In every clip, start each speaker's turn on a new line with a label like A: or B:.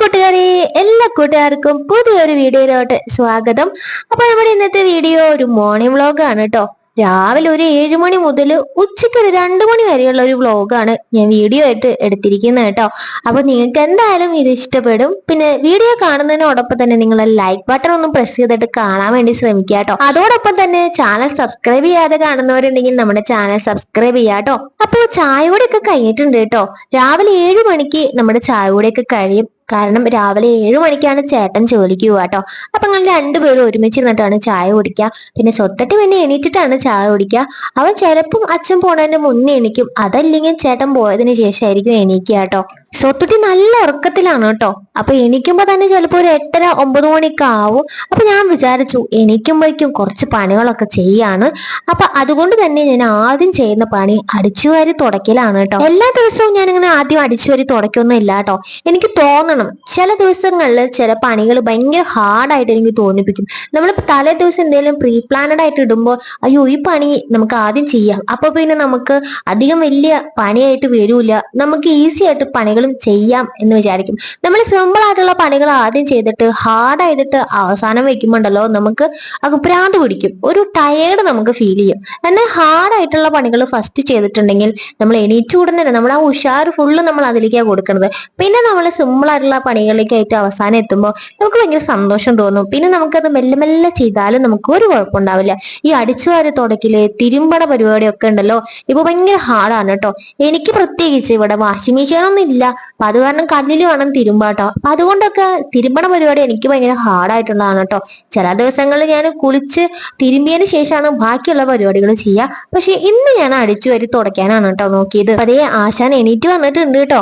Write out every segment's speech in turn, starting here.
A: കൂട്ടുകാരെ എല്ലാ കൂട്ടുകാർക്കും പുതിയൊരു വീഡിയോയിലോട്ട് സ്വാഗതം. അപ്പൊ നമ്മുടെ ഇന്നത്തെ വീഡിയോ ഒരു മോർണിംഗ് ആണ് കേട്ടോ രാവിലെ ഒരു ഏഴു മണി മുതൽ ഉച്ചയ്ക്ക് ഒരു രണ്ടു മണി വരെയുള്ള ഒരു വ്ളോഗാണ് ഞാൻ വീഡിയോ ആയിട്ട് എടുത്തിരിക്കുന്നത് കേട്ടോ അപ്പൊ നിങ്ങൾക്ക് എന്തായാലും ഇത് ഇഷ്ടപ്പെടും. പിന്നെ വീഡിയോ കാണുന്നതിനോടൊപ്പം തന്നെ നിങ്ങൾ ലൈക്ക് ബട്ടൺ ഒന്ന് പ്രസ് ചെയ്തിട്ട് കാണാൻ വേണ്ടി ശ്രമിക്കുക കേട്ടോ അതോടൊപ്പം തന്നെ ചാനൽ സബ്സ്ക്രൈബ് ചെയ്യാതെ കാണുന്നവരുണ്ടെങ്കിൽ നമ്മുടെ ചാനൽ സബ്സ്ക്രൈബ് ചെയ്യാം കേട്ടോ അപ്പോൾ ചായ ഒക്കെ കഴിഞ്ഞിട്ടുണ്ട് കേട്ടോ രാവിലെ ഏഴു മണിക്ക് നമ്മുടെ ചായ ഒക്കെ കഴിയും. കാരണം രാവിലെ ഏഴു മണിക്കാണ് ചേട്ടൻ ജോലിക്ക് പോവാ കേട്ടോ അപ്പൊ ഞങ്ങൾ രണ്ടുപേരും ഒരുമിച്ച് ഇരുന്നിട്ടാണ് ചായ കുടിക്കുക പിന്നെ സ്വത്തട്ടി പിന്നെ എണീറ്റിട്ടാണ് ചായ കുടിക്കുക അവൻ ചിലപ്പം അച്ഛൻ പോണതിന് മുന്നേ എണീക്കും. അതല്ലെങ്കിൽ ചേട്ടൻ പോയതിന് ശേഷമായിരിക്കും എണീക്കുക കേട്ടോ സ്വത്തുട്ടി നല്ല ഉറക്കത്തിലാണ് കേട്ടോ അപ്പൊ എണീക്കുമ്പോ തന്നെ ചിലപ്പോ ഒരു എട്ടര ഒമ്പത് മണിയൊക്കെ ആവും. അപ്പൊ ഞാൻ വിചാരിച്ചു എണീക്കുമ്പോഴേക്കും കുറച്ച് പണികളൊക്കെ ചെയ്യാണ് അപ്പൊ അതുകൊണ്ട് തന്നെ ഞാൻ ആദ്യം ചെയ്യുന്ന പണി അടിച്ചുവാരി തുടക്കലാണ് കേട്ടോ എല്ലാ ദിവസവും ഞാൻ ഇങ്ങനെ ആദ്യം അടിച്ചുവാരി തുടക്കൊന്നും ഇല്ല കേട്ടോ എനിക്ക് തോന്നണം ചില ദിവസങ്ങളിൽ ചില പണികൾ ഭയങ്കര ഹാർഡായിട്ട് എനിക്ക് തോന്നിപ്പിക്കും. നമ്മൾ തലേ ദിവസം എന്തെങ്കിലും പ്രീ പ്ലാനഡ് ആയിട്ട് ഇടുമ്പോൾ അയ്യോ ഈ പണി നമുക്ക് ആദ്യം ചെയ്യാം. അപ്പൊ പിന്നെ നമുക്ക് അധികം വലിയ പണിയായിട്ട് വരൂല. നമുക്ക് ഈസി ആയിട്ട് പണികളും ചെയ്യാം എന്ന് വിചാരിക്കും. നമ്മൾ സിമ്പിൾ ആയിട്ടുള്ള പണികൾ ആദ്യം ചെയ്തിട്ട് ഹാർഡ് ആയിട്ട് അവസാനം വെക്കുമ്പോണ്ടല്ലോ നമുക്ക് അഭിപ്രാന്ത് പിടിക്കും. ഒരു ടയേർഡ് നമുക്ക് ഫീൽ ചെയ്യും. എന്നാൽ ഹാർഡ് ആയിട്ടുള്ള പണികൾ ഫസ്റ്റ് ചെയ്തിട്ടുണ്ടെങ്കിൽ നമ്മൾ എണീറ്റ് ഉടനെ നമ്മൾ ആ ഉഷാർ ഫുള്ള് നമ്മൾ അതിലേക്കാണ് കൊടുക്കുന്നത് പിന്നെ നമ്മൾ സിമ്പിൾ ആയിട്ടുള്ള പണികളിലേക്കായിട്ട് അവസാനം എത്തുമ്പോൾ നമുക്ക് ഭയങ്കര സന്തോഷം തോന്നും. പിന്നെ നമുക്കത് മെല്ലെ മെല്ലെ ചെയ്താലും നമുക്ക് ഒരു കുഴപ്പമുണ്ടാവില്ല. ഈ അടിച്ചുവാരി തുടക്കിൽ പരിപാടി പരിപാടിയൊക്കെ ഉണ്ടല്ലോ ഇപ്പൊ ഭയങ്കര ഹാർഡാണ് കേട്ടോ എനിക്ക് പ്രത്യേകിച്ച് ഇവിടെ വാഷിംഗ് മെഷീൻ ഒന്നും ഇല്ല. അപ്പൊ അത് കാരണം കല്ലിൽ വേണം തിരുമ്പാട്ടോ അപ്പൊ അതുകൊണ്ടൊക്കെ തിരുമ്പണ പരിപാടി എനിക്ക് ഭയങ്കര ഹാർഡായിട്ടുള്ളതാണ് കേട്ടോ ചില ദിവസങ്ങളിൽ ഞാൻ കുളിച്ച് തിരുമ്പിയതിന് ശേഷമാണ് ബാക്കിയുള്ള പരിപാടികൾ ചെയ്യുക പക്ഷെ ഇന്ന് ഞാൻ അടിച്ചു വരി തുടയ്ക്കാനാണ് കേട്ടോ നോക്കിയത്. അതേ ആശാൻ എണീറ്റ് വന്നിട്ടുണ്ട് കേട്ടോ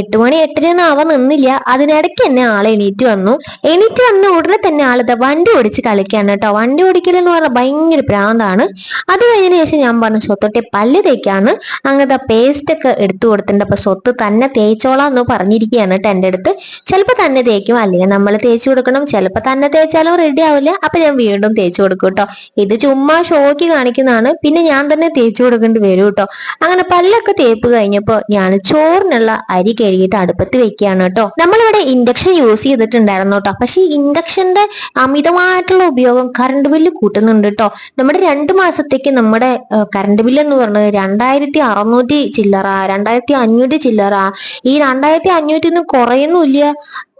A: എട്ട് മണി എട്ടരയൊന്നും ആവാൻ നിന്നില്ല. അതിനിടയ്ക്ക് തന്നെ ആളെ എണീറ്റ് വന്നു. എണീറ്റ് വന്ന ഉടനെ തന്നെ ആളിതാ വണ്ടി ഓടിച്ച് കളിക്കാണ് കേട്ടോ. വണ്ടി ഓടിക്കലെന്ന് പറഞ്ഞാൽ ഭയങ്കര പ്രാന്താണ് അത് കഴിഞ്ഞതിന് ശേഷം ഞാൻ പറഞ്ഞു സ്വത്തൊട്ടെ പല്ല് തേക്കാന്ന്. അങ്ങനത്തെ പേസ്റ്റ് ഒക്കെ എടുത്തു കൊടുത്തിട്ടുണ്ട്. അപ്പൊ സ്വത്ത് തന്നെ തേച്ചോളാം എന്ന് പറഞ്ഞിരിക്കുകയാണ് കേട്ടോ എന്റെ അടുത്ത്. ചിലപ്പോൾ തന്നെ തേക്കും അല്ലെങ്കിൽ നമ്മൾ തേച്ച് കൊടുക്കണം. ചിലപ്പോൾ തന്നെ തേച്ചാലും റെഡി ആവില്ല. അപ്പൊ ഞാൻ വീണ്ടും തേച്ച് കൊടുക്കും കേട്ടോ. ഇത് ചുമ്മാ ഷോക്ക് കാണിക്കുന്നതാണ്. പിന്നെ ഞാൻ തന്നെ തേച്ചു കൊടുക്കേണ്ടി വരും കേട്ടോ. അങ്ങനെ പല്ലൊക്കെ തേപ്പ് കഴിഞ്ഞപ്പോൾ ഞാൻ ചോറിനുള്ള അരി കഴുകിയിട്ട് അടുപ്പത്ത് വെക്കുകയാണ് കേട്ടോ. നമ്മളിവിടെ ഇൻഡക്ഷൻ യൂസ് ചെയ്തിട്ടുണ്ടായിരുന്നു കേട്ടോ പക്ഷെ ഈ ഇൻഡക്ഷന്റെ അമിതമായിട്ടുള്ള ഉപയോഗം കറണ്ട് ബില്ല് കൂട്ടുന്നുണ്ട് കേട്ടോ നമ്മുടെ രണ്ട് മാസത്തേക്ക് നമ്മുടെ കറണ്ട് ബില്ല് എന്ന് പറഞ്ഞത് രണ്ടായിരത്തി അറുന്നൂറ്റി ചില്ലറ രണ്ടായിരത്തി അഞ്ഞൂറ്റി ചില്ലറ. ഈ രണ്ടായിരത്തി അഞ്ഞൂറ്റി ഒന്നും കുറയുന്നില്ല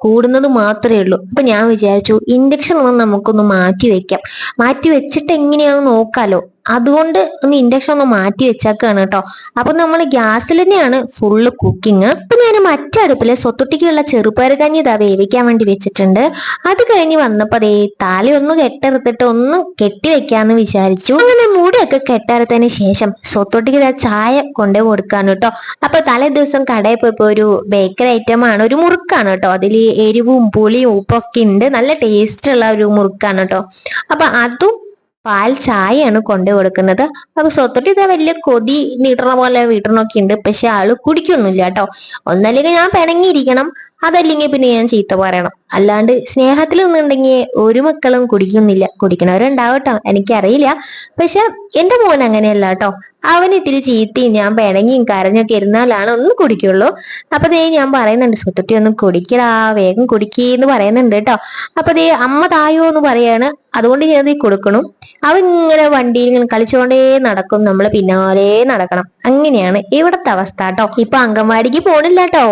A: കൂടുന്നത് മാത്രമേ ഉള്ളൂ. അപ്പൊ ഞാൻ വിചാരിച്ചു ഇൻഡക്ഷൻ ഒന്ന് നമുക്കൊന്ന് മാറ്റി വെക്കാം. മാറ്റി വെച്ചിട്ട് എങ്ങനെയാണെന്ന് നോക്കാലോ. അതുകൊണ്ട് ഒന്ന് ഇൻഡക്ഷൻ ഒന്ന് മാറ്റി വെച്ചേക്കാണ് കേട്ടോ. അപ്പൊ നമ്മൾ ഗ്യാസിൽ തന്നെയാണ് ഫുള്ള് കുക്കിങ് അപ്പൊ ഞാൻ മറ്റടുപ്പിൽ സ്വത്തൊട്ടിക്കുള്ള ചെറുപയർ കഞ്ഞി ഇതാ വേവിക്കാൻ വേണ്ടി വെച്ചിട്ടുണ്ട്. അത് കഴിഞ്ഞ് വന്നപ്പോ അതേ താലി ഒന്ന് കെട്ടെടുത്തിട്ട് ഒന്ന് കെട്ടി വെക്കാന്ന് വിചാരിച്ചു. അങ്ങനെ മൂടിയൊക്കെ കെട്ടെടുത്തതിന് ശേഷം സ്വത്തൊട്ടിക്ക് ഇതാ ചായ കൊണ്ടേ കൊടുക്കാണ് കേട്ടോ. അപ്പൊ തലേ ദിവസം കടയിൽ പോയപ്പോ ഒരു ബേക്കറി ഐറ്റം ആണ് ഒരു മുറുക്കാണ് കേട്ടോ. അതിൽ എരിവും പുളിയും ഉപ്പൊക്കെ ഉണ്ട് നല്ല ടേസ്റ്റ് ഉള്ള ഒരു മുറുക്കാണ് കേട്ടോ അപ്പൊ അതും പാൽ ചായയാണ് കൊണ്ടു കൊടുക്കുന്നത്. അപ്പൊ സ്വത്തൊട്ടി ഇതാ വലിയ കൊതി നീട്ടണ പോലെ വീട്ടണമൊക്കെ ഉണ്ട് പക്ഷെ ആൾ കുടിക്കൊന്നുമില്ല കേട്ടോ ഒന്നല്ലെങ്കിൽ ഞാൻ പിണങ്ങിയിരിക്കണം. അതല്ലെങ്കിൽ പിന്നെ ഞാൻ ചീത്ത പറയണം. അല്ലാണ്ട് സ്നേഹത്തിൽ നിന്നുണ്ടെങ്കിൽ ഒരു മക്കളും കുടിക്കുന്നില്ല. കുടിക്കണവരുണ്ടാവട്ടോ എനിക്കറിയില്ല. പക്ഷെ എന്റെ മോൻ അങ്ങനെയല്ല കേട്ടോ അവൻ ഇത്തിരി ചീത്തയും ഞാൻ പിണങ്ങിയും കരഞ്ഞൊക്കെ ഇരുന്നാലാണ് ഒന്ന് കുടിക്കുള്ളൂ. അപ്പൊ ദേ ഞാൻ പറയുന്നുണ്ട് സ്വത്തുട്ടി ഒന്ന് കുടിക്കടാ. വേഗം കുടിക്കേന്ന് പറയുന്നുണ്ട് കേട്ടോ അപ്പൊ ദേ അമ്മ തായോ എന്ന് പറയാണ്. അതുകൊണ്ട് ഞാൻ നീ കൊടുക്കണം? അവൻ ഇങ്ങനെ വണ്ടിയിൽ ഇങ്ങനെ കളിച്ചുകൊണ്ടേ നടക്കും. നമ്മൾ പിന്നാലെ നടക്കണം. അങ്ങനെയാണ് ഇവിടത്തെ അവസ്ഥ കേട്ടോ ഇപ്പൊ അംഗൻവാടിക്ക് പോണില്ല കേട്ടോ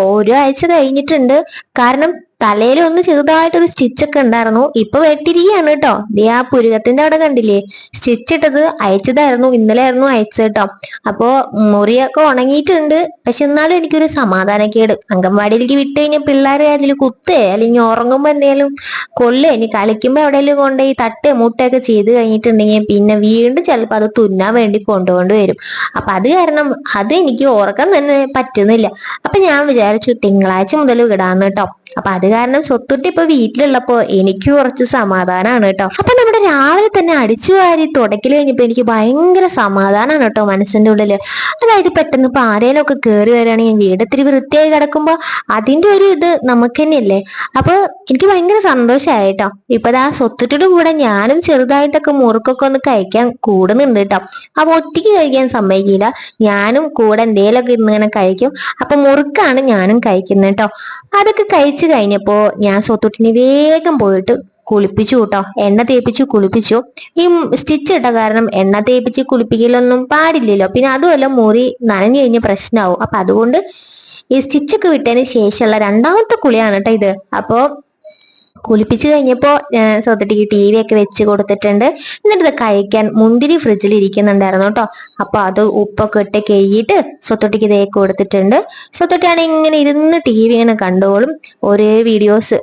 A: കഴിഞ്ഞിട്ടുണ്ട്. കാരണം തലയിൽ ഒന്ന് ചെറുതായിട്ടൊരു സ്റ്റിച്ച് ഒക്കെ ഉണ്ടായിരുന്നു. ഇപ്പൊ വെട്ടിരിക്കുകയാണ് കേട്ടോ ദേ ആ പുരുകത്തിന്റെ അവിടെ കണ്ടില്ലേ? സ്റ്റിച്ച് ഇട്ടത് അയച്ചതായിരുന്നു. ഇന്നലെ ആയിരുന്നു അയച്ചത് കേട്ടോ അപ്പോ മുറിയൊക്കെ ഉണങ്ങിയിട്ടുണ്ട്. പക്ഷെ എന്നാലും എനിക്കൊരു സമാധാനക്കേട്. അംഗൻവാടിയിലേക്ക് വിട്ട് കഴിഞ്ഞാൽ പിള്ളേരെ അതിൽ കുത്തേ. അല്ലെങ്കിൽ ഉറങ്ങുമ്പോ എന്തെങ്കിലും കൊള്ളേ. ഇനി കളിക്കുമ്പോ എവിടെയെങ്കിലും കൊണ്ടുപോയി തട്ടേ മുട്ടയൊക്കെ ചെയ്ത് കഴിഞ്ഞിട്ടുണ്ടെങ്കിൽ പിന്നെ വീണ്ടും ചിലപ്പോൾ അത് തുന്നാൻ വേണ്ടി കൊണ്ടുകൊണ്ട് വരും. അപ്പൊ അത് കാരണം അത് എനിക്ക് ഓർക്കാൻ തന്നെ പറ്റുന്നില്ല. അപ്പൊ ഞാൻ വിചാരിച്ചു തിങ്കളാഴ്ച മുതൽ വിടാന്ന് കേട്ടോ അപ്പൊ അത് കാരണം സ്വത്തുട്ടി ഇപ്പൊ വീട്ടിലുള്ളപ്പോ എനിക്ക് കുറച്ച് സമാധാനമാണ് കേട്ടോ. അപ്പൊ നമ്മുടെ രാവിലെ തന്നെ അടിച്ചു വാരി തുടക്കൽ കഴിഞ്ഞപ്പോ എനിക്ക് ഭയങ്കര സമാധാനമാണ് കേട്ടോ മനസ്സിന്റെ ഉള്ളിൽ. അതായത് പെട്ടെന്ന് ഇപ്പൊ കേറി കയറി വരികയാണെങ്കിൽ വീട് ഇത്തിരി വൃത്തിയായി കിടക്കുമ്പോ അതിന്റെ ഒരു ഇത് നമുക്ക് തന്നെയല്ലേ അപ്പൊ എനിക്ക് ഭയങ്കര സന്തോഷമായി കേട്ടോ. ഇപ്പൊ ആ സ്വത്തുട്ടിയുടെ കൂടെ ഞാനും ചെറുതായിട്ടൊക്കെ മുറുക്കൊക്കെ ഒന്ന് കഴിക്കാൻ കൂടുന്നുണ്ട് കേട്ടോ. അപ്പൊ ഒറ്റയ്ക്ക് കഴിക്കാൻ സമ്മതിക്കില്ല. ഞാനും കൂടെ എന്തേലൊക്കെ ഇരുന്ന് ഇങ്ങനെ കഴിക്കും. അപ്പൊ മുറുക്കാണ് ഞാനും കഴിക്കുന്നത് കേട്ടോ. അതൊക്കെ കഴിച്ചു കഴിഞ്ഞപ്പോ ഞാൻ സ്വത്തുട്ടിനെ വേഗം പോയിട്ട് കുളിപ്പിച്ചു കേട്ടോ എണ്ണ തേപ്പിച്ചു കുളിപ്പിച്ചു. ഈ സ്റ്റിച്ച് ഇട്ട കാരണം എണ്ണ തേപ്പിച്ച് കുളിപ്പിക്കലൊന്നും പാടില്ലല്ലോ. പിന്നെ അതുമല്ല മുറി നനഞ്ഞു കഴിഞ്ഞ പ്രശ്നമാവും അപ്പൊ അതുകൊണ്ട് ഈ സ്റ്റിച്ചൊക്കെ വിട്ടതിന് ശേഷമുള്ള രണ്ടാമത്തെ കുളിയാണ് കേട്ടോ ഇത്. അപ്പോ കുളിപ്പിച്ചു കഴിഞ്ഞപ്പോ സ്വത്തട്ടിക്ക് ടി വി ഒക്കെ വെച്ച് കൊടുത്തിട്ടുണ്ട്. എന്നിട്ട് ഇത് കഴിക്കാൻ മുന്തിരി ഫ്രിഡ്ജിൽ ഇരിക്കുന്നുണ്ടായിരുന്നു കേട്ടോ. അപ്പൊ അത് ഉപ്പൊക്കെ ഇട്ട് കഴിയിട്ട് സ്വത്തൊട്ടിക്ക് ഇതേ കൊടുത്തിട്ടുണ്ട്. സ്വത്തൊട്ടിയാണ് ഇങ്ങനെ ഇരുന്ന് ടി വി ഇങ്ങനെ കണ്ടോളും. ഒരേ വീഡിയോസ്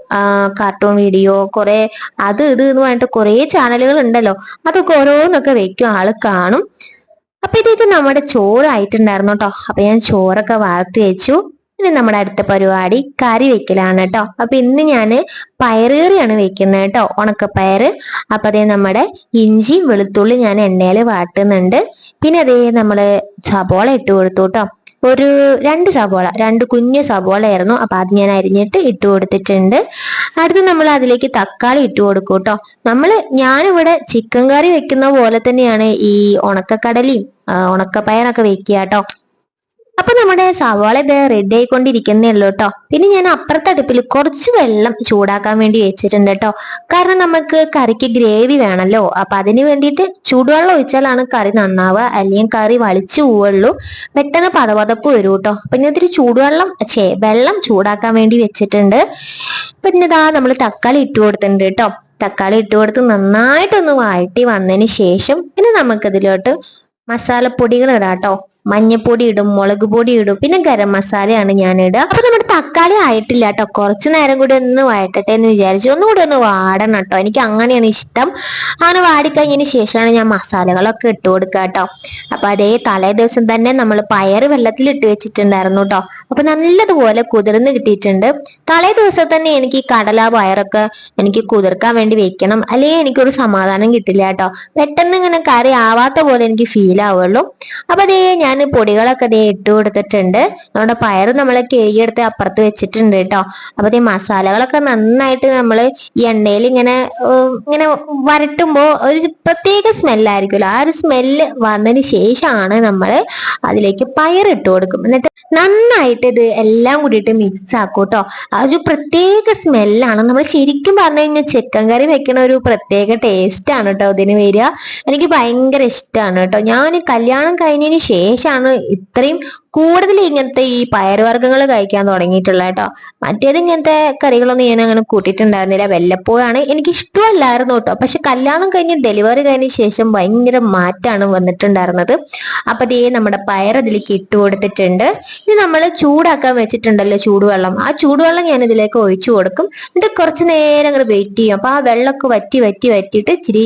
A: കാർട്ടൂൺ വീഡിയോ കുറെ അത് ഇത് എന്ന് പറഞ്ഞിട്ട് കുറെ ചാനലുകൾ ഉണ്ടല്ലോ. അതൊക്കെ ഓരോന്നൊക്കെ വെക്കും ആൾ കാണും. അപ്പൊ നമ്മുടെ ചോറായിട്ടുണ്ടായിരുന്നു കേട്ടോ. അപ്പൊ ഞാൻ ചോറൊക്കെ വാർത്ത് വെച്ചു. ഇനി നമ്മുടെ അടുത്ത പരിപാടി കറി വെക്കലാണ് കേട്ടോ അപ്പൊ ഇന്ന് ഞാൻ പയറുകറിയാണ് വെക്കുന്നത് കേട്ടോ പയർ. അപ്പൊ അതേ നമ്മുടെ ഇഞ്ചി വെളുത്തുള്ളി ഞാൻ എണ്ണയിൽ വാട്ടുന്നുണ്ട്. പിന്നെ അതേ നമ്മൾ സബോള ഇട്ട് കൊടുത്തു കേട്ടോ ഒരു രണ്ട് സബോള രണ്ട് കുഞ്ഞ് സബോളയായിരുന്നു. അപ്പൊ അത് ഞാൻ അരിഞ്ഞിട്ട് ഇട്ട് കൊടുത്തിട്ടുണ്ട്. അടുത്ത് നമ്മൾ അതിലേക്ക് തക്കാളി ഇട്ട് കൊടുക്കും കേട്ടോ നമ്മൾ ഞാനിവിടെ ചിക്കൻ കറി വെക്കുന്ന പോലെ തന്നെയാണ് ഈ ഉണക്കക്കടലയും ഉണക്കപ്പയറൊക്കെ വെക്കുക കേട്ടോ അപ്പൊ നമ്മുടെ സവാള ഇത് റെഡി ആയിക്കൊണ്ടിരിക്കുന്നേ ഉള്ളൂ കേട്ടോ പിന്നെ ഞാൻ അപ്പുറത്തെ അടുപ്പിൽ കുറച്ച് വെള്ളം ചൂടാക്കാൻ വേണ്ടി വെച്ചിട്ടുണ്ട് കേട്ടോ കാരണം നമുക്ക് കറിക്ക് ഗ്രേവി വേണമല്ലോ അപ്പൊ അതിന് വേണ്ടിയിട്ട് ചൂടുവെള്ളം ഒഴിച്ചാലാണ് കറി നന്നാവുക. അല്ലെങ്കിൽ കറി വലിച്ചു പോവുള്ളൂ. പെട്ടെന്ന് പതപതപ്പ് വരും കേട്ടോ പിന്നെ ഇത്തിരി ചൂടുവെള്ളം ചേ വെള്ളം ചൂടാക്കാൻ വേണ്ടി വെച്ചിട്ടുണ്ട്. പിന്നെ ഇതാ നമ്മൾ തക്കാളി ഇട്ട് കൊടുത്തിട്ടുണ്ട് കേട്ടോ തക്കാളി ഇട്ട് കൊടുത്ത് നന്നായിട്ടൊന്ന് വഴട്ടി വന്നതിന് ശേഷം പിന്നെ നമുക്കിതിലോട്ട് മസാലപ്പൊടികൾ ഇടാം കേട്ടോ മഞ്ഞപ്പൊടി ഇടും മുളക് പൊടി ഇടും പിന്നെ ഗരം മസാലയാണ് ഞാൻ ഇടുക അപ്പൊ നമ്മുടെ തക്കാളി ആയിട്ടില്ല കേട്ടോ. കുറച്ചു നേരം കൂടി ഒന്ന് വഴട്ടട്ടെ എന്ന് വിചാരിച്ചു. ഒന്നുകൂടി ഒന്ന് വാടണം കേട്ടോ. എനിക്ക് അങ്ങനെയാണ് ഇഷ്ടം. അങ്ങനെ വാടിക്കഴിഞ്ഞതിന് ശേഷമാണ് ഞാൻ മസാലകളൊക്കെ ഇട്ട് കൊടുക്കുക കേട്ടോ. അപ്പൊ അതേ തലേ ദിവസം തന്നെ നമ്മൾ പയർ വെള്ളത്തിൽ ഇട്ട് വെച്ചിട്ടുണ്ടായിരുന്നു കേട്ടോ. അപ്പൊ നല്ലതുപോലെ കുതിർന്ന് കിട്ടിയിട്ടുണ്ട്. തലേ ദിവസം തന്നെ എനിക്ക് കടല പയറൊക്കെ എനിക്ക് കുതിർക്കാൻ വേണ്ടി വെക്കണം. അല്ലെങ്കിൽ എനിക്കൊരു സമാധാനം കിട്ടില്ല കേട്ടോ. പെട്ടെന്ന് ഇങ്ങനെ കറി ആവാത്ത പോലെ എനിക്ക് ഫീൽ ആവുള്ളൂ. അപ്പൊ അതേ ഞാൻ ഞാൻ പൊടികളൊക്കെ ദേ ഇട്ട് കൊടുത്തിട്ടുണ്ട്. നമ്മുടെ പയർ നമ്മൾ കഴുകിയെടുത്ത് അപ്പുറത്ത് വെച്ചിട്ടുണ്ട് കേട്ടോ. അപ്പൊ ഈ മസാലകളൊക്കെ നന്നായിട്ട് നമ്മൾ ഈ എണ്ണയിൽ ഇങ്ങനെ ഇങ്ങനെ വരട്ടുമ്പോൾ ഒരു പ്രത്യേക സ്മെല്ലായിരിക്കുമല്ലോ. ആ ഒരു സ്മെല്ല് വന്നതിന് ശേഷമാണ് നമ്മൾ അതിലേക്ക് പയർ ഇട്ട് കൊടുക്കും. എന്നിട്ട് നന്നായിട്ട് ഇത് എല്ലാം കൂടിയിട്ട് മിക്സ് ആക്കും കേട്ടോ. ആ ഒരു പ്രത്യേക സ്മെല്ലാണ്. നമ്മൾ ശരിക്കും പറഞ്ഞു കഴിഞ്ഞാൽ ചിക്കൻ കറി വെക്കണ ഒരു പ്രത്യേക ടേസ്റ്റ് ആണ് കേട്ടോ ഇതിന് വരിക. എനിക്ക് ഭയങ്കര ഇഷ്ടമാണ് കേട്ടോ. ഞാൻ കല്യാണം കഴിഞ്ഞതിന് ശേഷമാണ് ഇത്രയും കൂടുതൽ ഇങ്ങനത്തെ ഈ പയറുവർഗങ്ങൾ കഴിക്കാൻ തുടങ്ങിയിട്ടുള്ള കേട്ടോ. മറ്റേത് ഇങ്ങനത്തെ കറികളൊന്നും ഞാൻ അങ്ങനെ കൂട്ടിയിട്ടുണ്ടായിരുന്നില്ല. വല്ലപ്പോഴാണ് എനിക്ക് ഇഷ്ടമല്ലായിരുന്നു കേട്ടോ. പക്ഷെ കല്യാണം കഴിഞ്ഞ് ഡെലിവറി കഴിഞ്ഞ ശേഷം ഭയങ്കര മാറ്റാണ് വന്നിട്ടുണ്ടായിരുന്നത്. അപ്പൊ ദേ നമ്മുടെ പയർ അതിലേക്ക് ഇട്ട് കൊടുത്തിട്ടുണ്ട്. ഇനി നമ്മൾ ചൂടാക്കാൻ വെച്ചിട്ടുണ്ടല്ലോ ചൂടുവെള്ളം. ആ ചൂടുവെള്ളം ഞാൻ ഇതിലേക്ക് ഒഴിച്ചു കൊടുക്കും. എന്നിട്ട് കുറച്ച് നേരം അങ്ങനെ വെയിറ്റ് ചെയ്യും. അപ്പൊ ആ വെള്ളമൊക്കെ വറ്റി വറ്റി വറ്റിയിട്ട് ഇച്ചിരി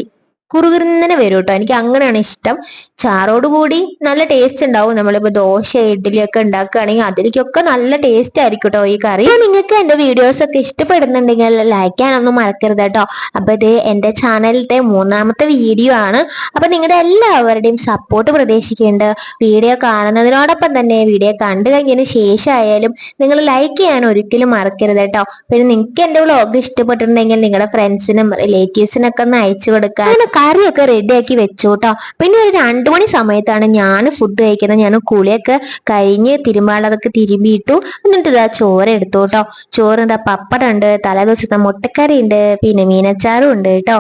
A: കുറുകുറുന്നനെ വരും കേട്ടോ. എനിക്ക് അങ്ങനെയാണ് ഇഷ്ടം. ചാറോട് കൂടി നല്ല ടേസ്റ്റ് ഉണ്ടാവും. നമ്മളിപ്പോ ദോശ ഇഡ്ഡലി ഒക്കെ ഉണ്ടാക്കുകയാണെങ്കിൽ അതിലേക്കൊക്കെ നല്ല ടേസ്റ്റ് ആയിരിക്കും കേട്ടോ ഈ കറി. നിങ്ങൾക്ക് എന്റെ വീഡിയോസ് ഒക്കെ ഇഷ്ടപ്പെടുന്നുണ്ടെങ്കിൽ ലൈക്ക് ചെയ്യാനൊന്നും മറക്കരുത് കേട്ടോ. അപ്പൊ ഇത് എന്റെ ചാനലിലത്തെ മൂന്നാമത്തെ വീഡിയോ ആണ്. അപ്പൊ നിങ്ങളുടെ എല്ലാവരുടെയും സപ്പോർട്ട് പ്രതീക്ഷിക്കേണ്ട വീഡിയോ കാണുന്നതിനോടൊപ്പം തന്നെ വീഡിയോ കണ്ടു കഴിഞ്ഞതിന് ശേഷമായാലും നിങ്ങൾ ലൈക്ക് ചെയ്യാൻ ഒരിക്കലും മറക്കരുത് കേട്ടോ. പിന്നെ നിങ്ങൾക്ക് എന്റെ വ്ളോഗ് ഇഷ്ടപ്പെട്ടിട്ടുണ്ടെങ്കിൽ നിങ്ങളുടെ ഫ്രണ്ട്സിനും റിലേറ്റീവ്സിനൊക്കെ ഒന്ന് അയച്ചു കൊടുക്കാൻ കറിയൊക്കെ റെഡിയാക്കി കേട്ടോ പിന്നെ ഒരു രണ്ടു മണി സമയത്താണ് ഞാൻ ഫുഡ് കഴിക്കുന്നത്. ഞാൻ കുളിയൊക്കെ കഴിഞ്ഞ് തിരുമ്പാളതൊക്കെ തിരുമ്പിയിട്ടു എന്നിട്ട് ഇതാ ചോറ് എടുത്തു കേട്ടോ ചോറ് എന്താ പപ്പടം ഉണ്ട് തലേ ദിവസത്തെ മുട്ടക്കറി ഉണ്ട് പിന്നെ മീനച്ചാറും ഉണ്ട് കേട്ടോ